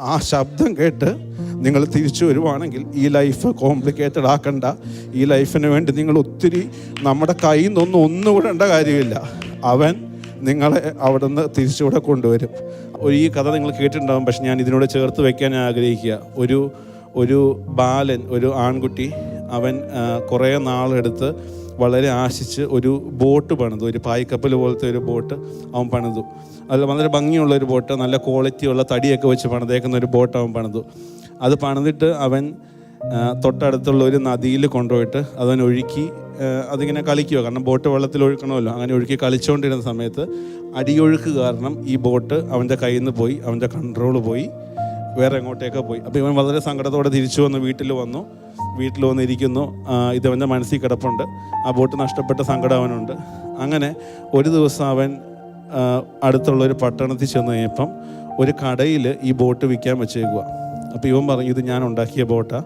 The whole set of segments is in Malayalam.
ആ ശബ്ദം കേട്ട് നിങ്ങൾ തിരിച്ചു വരുവാണെങ്കിൽ ഈ ലൈഫ് കോംപ്ലിക്കേറ്റഡ് ആക്കണ്ട. ഈ ലൈഫിന് വേണ്ടി നിങ്ങൾ ഒത്തിരി നമ്മുടെ കയ്യിൽ നിന്നൊന്നും ഒന്നും വിടേണ്ട കാര്യമില്ല. അവൻ നിങ്ങളെ അവിടെ നിന്ന് തിരിച്ചുകൂടെ കൊണ്ടുവരും. ഒരു ഈ കഥ നിങ്ങൾ കേട്ടിട്ടുണ്ടാകും പക്ഷെ ഞാൻ ഇതിനോട് ചേർത്ത് വെക്കാൻ ആഗ്രഹിക്കുക. ഒരു ഒരു ബാലൻ ഒരു ആൺകുട്ടി അവൻ കുറേ നാളെടുത്ത് വളരെ ആശിച്ച് ഒരു ബോട്ട് പണിതു. ഒരു പായ്ക്കപ്പൽ പോലത്തെ ഒരു ബോട്ട് അവൻ പണിതു. അതിൽ വളരെ ഭംഗിയുള്ള ഒരു ബോട്ട് നല്ല ക്വാളിറ്റിയുള്ള തടിയൊക്കെ വെച്ച് പണിതേക്കുന്ന ഒരു ബോട്ട് അവൻ പണിതു. അത് പണിതിട്ട് അവൻ തൊട്ടടുത്തുള്ള ഒരു നദിയിൽ കൊണ്ടുപോയിട്ട് അതവൻ ഒഴുക്കി അതിങ്ങനെ കളിക്കുക. കാരണം ബോട്ട് വെള്ളത്തിൽ ഒഴുക്കണമല്ലോ. അങ്ങനെ ഒഴുക്കി കളിച്ചുകൊണ്ടിരുന്ന സമയത്ത് അടിയൊഴുക്ക് കാരണം ഈ ബോട്ട് അവന്റെ കയ്യിൽ നിന്ന് പോയി അവന്റെ കൺട്രോൾ പോയി വേറെ എങ്ങോട്ടേക്കോ പോയി. അപ്പോൾ ഇവൻ വളരെ സങ്കടത്തോടെ തിരിച്ചു വന്നു വീട്ടിൽ വന്നു. വീട്ടിൽ വന്നിരിക്കുന്നു. ഇതവന്റെ മനസ്സിൽ കിടപ്പുണ്ട്. ആ ബോട്ട് നഷ്ടപ്പെട്ട സങ്കടം അവനുണ്ട്. അങ്ങനെ ഒരു ദിവസം അവൻ അടുത്തുള്ള ഒരു പട്ടണത്തിൽ ചെന്ന് കഴിഞ്ഞപ്പം ഒരു കടയിൽ ഈ ബോട്ട് വിൽക്കാൻ വെച്ചേക്കുക അപ്പോൾ ഇവൻ പറഞ്ഞു ഇത് ഞാൻ ഉണ്ടാക്കിയ ബോട്ടാണ്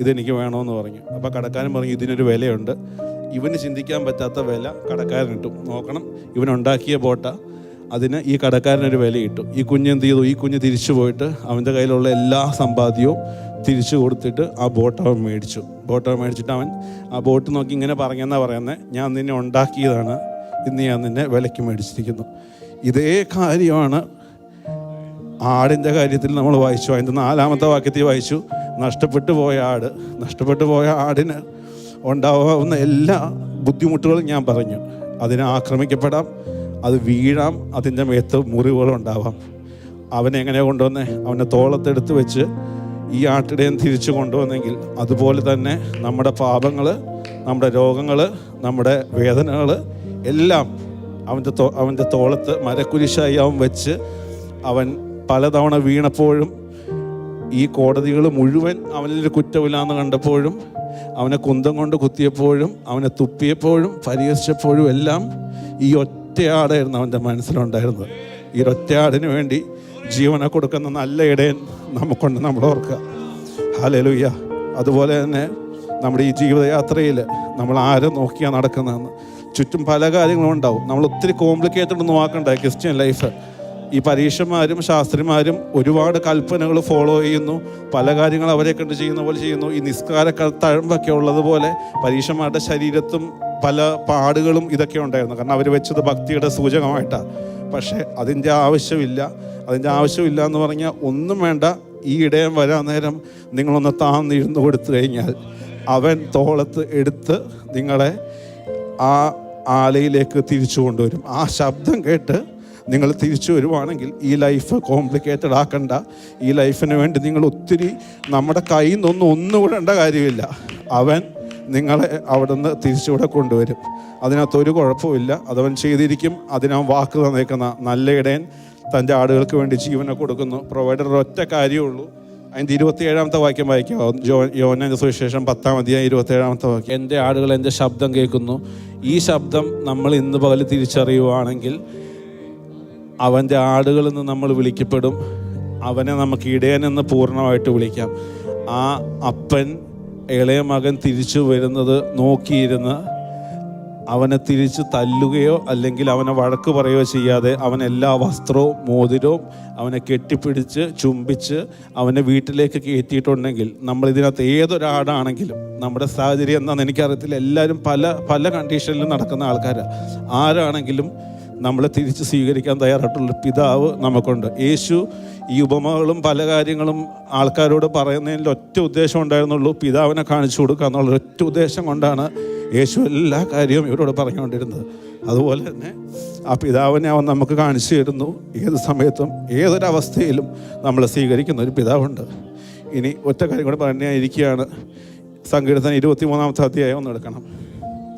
ഇതെനിക്ക് വേണമെന്ന് പറഞ്ഞു. അപ്പോൾ കടക്കാരൻ പറഞ്ഞു ഇതിനൊരു വിലയുണ്ട്. ഇവന് ചിന്തിക്കാൻ പറ്റാത്ത വില കടക്കാരൻ കിട്ടും നോക്കണം ഇവൻ ഉണ്ടാക്കിയ ബോട്ടാ. അതിന് ഈ കടക്കാരനൊരു വില കിട്ടും ഈ കുഞ്ഞ് എന്ത് ചെയ്തു? ഈ കുഞ്ഞ് തിരിച്ചു പോയിട്ട് അവന്റെ കയ്യിലുള്ള എല്ലാ സമ്പാദ്യവും തിരിച്ചു കൊടുത്തിട്ട് ആ ബോട്ട് അവൻ മേടിച്ചു. ബോട്ട് അവൻ മേടിച്ചിട്ട് അവൻ ആ ബോട്ട് നോക്കി ഇങ്ങനെ പറഞ്ഞെന്നാ പറയുന്നത് ഞാൻ നിന്നെ ഉണ്ടാക്കിയതാണ്. ഇന്ന് ഞാൻ നിന്നെ വിലയ്ക്ക് മേടിച്ചിരിക്കുന്നു. ഇതേ കാര്യമാണ് ആടിന്റെ കാര്യത്തിൽ നമ്മൾ വായിച്ചു. അതിന്റെ നാലാമത്തെ വാക്യത്തിൽ വായിച്ചു നഷ്ടപ്പെട്ടു പോയ ആട് നഷ്ടപ്പെട്ടു പോയ ആടിന് ഉണ്ടാവുന്ന എല്ലാ ബുദ്ധിമുട്ടുകളും ഞാൻ പറഞ്ഞു. അതിനെ ആക്രമിക്കപ്പെടാം അത് വീഴാം അതിന്റെ മേത്ത് മുറിവുകളുണ്ടാവാം. അവനെ എങ്ങനെ കൊണ്ടുവന്നേ? അവനെ തോളത്തെടുത്ത് വെച്ച് ഈ ആട്ടിടയൻ തിരിച്ചു കൊണ്ടുവന്നെങ്കിൽ അതുപോലെ തന്നെ നമ്മുടെ പാപങ്ങൾ നമ്മുടെ രോഗങ്ങൾ നമ്മുടെ വേദനകൾ എല്ലാം അവന്റെ തോ അവന്റെ തോളത്ത് മരക്കുരിശായി അവൻ വെച്ച് അവൻ പലതവണ വീണപ്പോഴും ഈ കോടതികൾ മുഴുവൻ അവനിൽ കുറ്റമില്ലാന്ന് കണ്ടപ്പോഴും അവനെ കുന്തം കൊണ്ട് കുത്തിയപ്പോഴും അവനെ തുപ്പിയപ്പോഴും പരിഹസിച്ചപ്പോഴും എല്ലാം ഈ ഒറ്റയാടായിരുന്നു അവന്റെ മനസ്സിലുണ്ടായിരുന്നത്. ഈ ഒറ്റയാടിന് വേണ്ടി ജീവനെ കൊടുക്കുന്ന നല്ല ഇടയൻ നമുക്കുണ്ട് നമ്മൾ ഓർക്കുക. ഹലലുയ്യ അതുപോലെ തന്നെ നമ്മുടെ ഈ ജീവിതയാത്രയിൽ നമ്മൾ ആരെ നോക്കിയാണ് നടക്കുന്നതെന്ന്. ചുറ്റും പല കാര്യങ്ങളും ഉണ്ടാവും. നമ്മൾ ഒത്തിരി കോംപ്ലിക്കേറ്റഡ് ഒന്നും ആക്കണ്ട. ക്രിസ്ത്യൻ ലൈഫ് ഈ പരീക്ഷന്മാരും ശാസ്ത്രിമാരും ഒരുപാട് കൽപ്പനകൾ ഫോളോ ചെയ്യുന്നു. പല കാര്യങ്ങൾ അവരെ കണ്ട് ചെയ്യുന്ന പോലെ ചെയ്യുന്നു. ഈ നിസ്കാര തഴമ്പൊക്കെ ഉള്ളതുപോലെ പരീക്ഷന്മാരുടെ ശരീരത്തും പല പാടുകളും ഇതൊക്കെ ഉണ്ടായിരുന്നു. കാരണം അവർ വെച്ചത് ഭക്തിയുടെ സൂചകമായിട്ടാണ് പക്ഷേ അതിന്റെ ആവശ്യമില്ല. അതിന്റെ ആവശ്യമില്ല എന്ന് പറഞ്ഞാൽ ഒന്നും വേണ്ട. ഈ ഇടയം വരാൻ നേരം നിങ്ങളൊന്ന് താന്നിരുന്ന് കൊടുത്തു കഴിഞ്ഞാൽ അവൻ തോളത്ത് എടുത്ത് നിങ്ങളെ ആ ആലയിലേക്ക് തിരിച്ചു കൊണ്ടുവരും. ആ ശബ്ദം കേട്ട് നിങ്ങൾ തിരിച്ചു വരുവാണെങ്കിൽ ഈ ലൈഫ് കോംപ്ലിക്കേറ്റഡ് ആക്കണ്ട. ഈ ലൈഫിന് വേണ്ടി നിങ്ങൾ ഒത്തിരി നമ്മുടെ കയ്യിൽ നിന്നൊന്നും ഒന്നും വിടേണ്ട കാര്യമില്ല. അവൻ നിങ്ങളെ അവിടുന്ന് തിരിച്ചുകൂടെ കൊണ്ടുവരും. അതിനകത്ത് ഒരു കുഴപ്പമില്ല അതവൻ ചെയ്തിരിക്കും. അതിനവൻ വാക്ക് തന്നേക്കുന്ന നല്ല ഇടയൻ തന്റെ ആടുകൾക്ക് വേണ്ടി ജീവനെ കൊടുക്കുന്നു. പ്രൊവൈഡർ ഒറ്റ കാര്യമുള്ളൂ. അതിന്റെ ഇരുപത്തിയേഴാമത്തെ വാക്യം വായിക്കുക. ജോ യോനന്റെ സുവിശേഷം പത്താം അധ്യായം ഇരുപത്തിയേഴാമത്തെ വാക്യം. എന്റെ ആടുകൾ എന്റെ ശബ്ദം കേൾക്കുന്നു. ഈ ശബ്ദം നമ്മൾ ഇന്ന് പകൽ തിരിച്ചറിയുവാണെങ്കിൽ അവന്റെ ആടുകളിൽ നിന്ന് നമ്മൾ വിളിക്കപ്പെടും. അവനെ നമുക്ക് ഇടയനെന്ന് പൂർണമായിട്ട് വിളിക്കാം. ആ അപ്പൻ ഇളയ മകൻ തിരിച്ചു വരുന്നത് നോക്കിയിരുന്ന് അവനെ തിരിച്ച് തല്ലുകയോ അല്ലെങ്കിൽ അവനെ വഴക്ക് പറയുകയോ ചെയ്യാതെ അവൻ എല്ലാ വസ്ത്രവും മോതിരവും അവനെ കെട്ടിപ്പിടിച്ച് ചുംബിച്ച് അവനെ വീട്ടിലേക്ക് കയറ്റിയിട്ടുണ്ടെങ്കിൽ നമ്മൾ ഇതിനകത്ത് ഏതൊരാടാണെങ്കിലും നമ്മുടെ സാഹചര്യം എന്താണെന്ന് എനിക്കറിയത്തില്ല. എല്ലാവരും പല പല കണ്ടീഷനിലും നടക്കുന്ന ആൾക്കാരാണ് ആരാണെങ്കിലും നമ്മളെ തിരിച്ച് സ്വീകരിക്കാൻ തയ്യാറായിട്ടുള്ള പിതാവ് നമുക്കുണ്ട്. യേശു ഈ ഉപമകളും പല കാര്യങ്ങളും ആൾക്കാരോട് പറയുന്നതിൽ ഒറ്റ ഉദ്ദേശം ഉണ്ടായിരുന്നുള്ളൂ. പിതാവിനെ കാണിച്ചു കൊടുക്കുക എന്നുള്ള ഒറ്റ ഉദ്ദേശം കൊണ്ടാണ് യേശു എല്ലാ കാര്യവും ഇവരോട് പറഞ്ഞുകൊണ്ടിരുന്നത്. അതുപോലെ തന്നെ ആ പിതാവിനെ അവൻ നമുക്ക് കാണിച്ചു തരുന്നു. ഏത് സമയത്തും ഏതൊരവസ്ഥയിലും നമ്മൾ സ്വീകരിക്കുന്ന ഒരു പിതാവുണ്ട്. ഇനി ഒറ്റ കാര്യം കൂടെ പറഞ്ഞിരിക്കുകയാണ്. സങ്കീർത്തനം ഇരുപത്തി മൂന്നാമത്തെ അധ്യായം ഒന്ന് എടുക്കണം.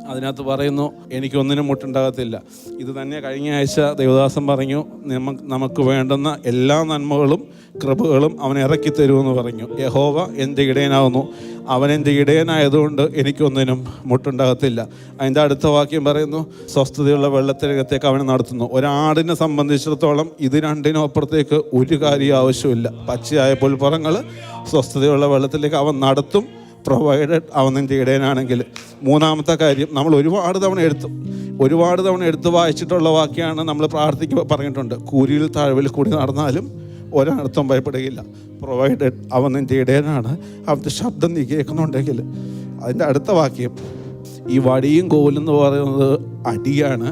അതിനകത്ത് പറയുന്നു എനിക്കൊന്നിനും മുട്ടുണ്ടാകത്തില്ല. ഇത് തന്നെ കഴിഞ്ഞ ആഴ്ച ദേവദാസൻ പറഞ്ഞു നമുക്ക് നമുക്ക് വേണ്ടുന്ന എല്ലാ നന്മകളും കൃപകളും അവൻ ഇറക്കി തരുമെന്ന് പറഞ്ഞു. യഹോവ എന്റെ ഇടയനാകുന്നു. അവൻ എന്റെ ഇടയനായതുകൊണ്ട് എനിക്കൊന്നിനും മുട്ടുണ്ടാകത്തില്ല. അതിന്റെ അടുത്ത വാക്യം പറയുന്നു സ്വസ്ഥതയുള്ള വെള്ളത്തിനകത്തേക്ക് അവനെ നടത്തുന്നു. ഒരാടിനെ സംബന്ധിച്ചിടത്തോളം ഇത് രണ്ടിനും അപ്പുറത്തേക്ക് ഒരു കാര്യം ആവശ്യമില്ല. പച്ചയായ പുൽപ്പുറങ്ങൾ സ്വസ്ഥതയുള്ള വെള്ളത്തിലേക്ക് അവൻ നടത്തും. പ്രൊവൈഡഡ് അവൻ നിന്റെ ഇടയനാണെങ്കിൽ മൂന്നാമത്തെ കാര്യം നമ്മൾ ഒരുപാട് തവണ എടുത്തു. ഒരുപാട് തവണ എടുത്ത് വായിച്ചിട്ടുള്ള വാക്യാണ് നമ്മൾ പ്രാർത്ഥിക്കുമ്പോൾ പറഞ്ഞിട്ടുണ്ട്. കൂരിയിൽ താഴ്വിൽ കൂടി നടന്നാലും ഒരർത്ഥം ഭയപ്പെടുകയില്ല. പ്രൊവൈഡഡ് അവൻ നിന്റെ ഇടയനാണ് അവന്റെ ശബ്ദം നീ കേൾക്കുന്നുണ്ടെങ്കിൽ അതിന്റെ അടുത്ത വാക്യം ഈ വടിയും കോലും എന്ന് പറയുന്നത് അടിയാണ്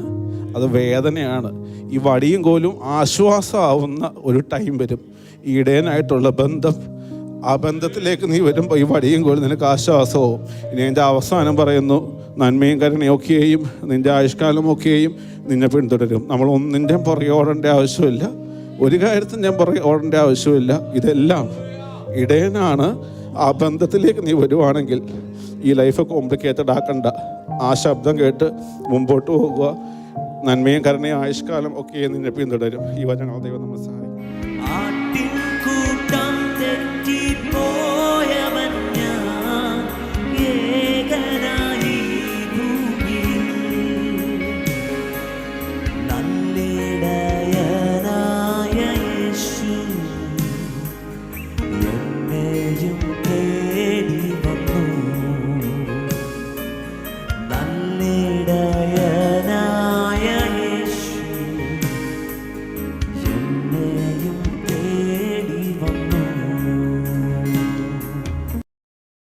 അത് വേദനയാണ്. ഈ വടിയും കോലും ആശ്വാസമാവുന്ന ഒരു ടൈം വരും. ഈ ഇടയനായിട്ടുള്ള ബന്ധം ആ ബന്ധത്തിലേക്ക് നീ വരുമ്പോൾ ഈ വടിയും കോലും നിനക്ക് ആശ്വാസവും. ഇനി എന്റെ അവസാനം പറയുന്നു നന്മയും കരുണയൊക്കെയും നിന്റെ ആയുഷ്കാലമൊക്കെയും നിന്നെ പിന്തുടരും. നമ്മൾ ഒന്നിന്റെയും പുറകെ ഓടേണ്ട ആവശ്യമില്ല. ഒരു കാര്യത്തിന്റെയും പുറകെ ഓടേണ്ട ആവശ്യമില്ല. ഇതെല്ലാം ഇടയനാണ്. ആ ബന്ധത്തിലേക്ക് നീ വരുവാണെങ്കിൽ ഈ ലൈഫ് കോംപ്ലിക്കേറ്റഡ് ആക്കണ്ട. ആ ശബ്ദം കേട്ട് മുമ്പോട്ട് പോകുക. നന്മയും കരുണയും ആയുഷ്കാലം ഒക്കെ നിന്നെ പിന്തുടരും. ഈ വചനങ്ങൾ ദൈവം നമ്മൾ സഹായിക്കും.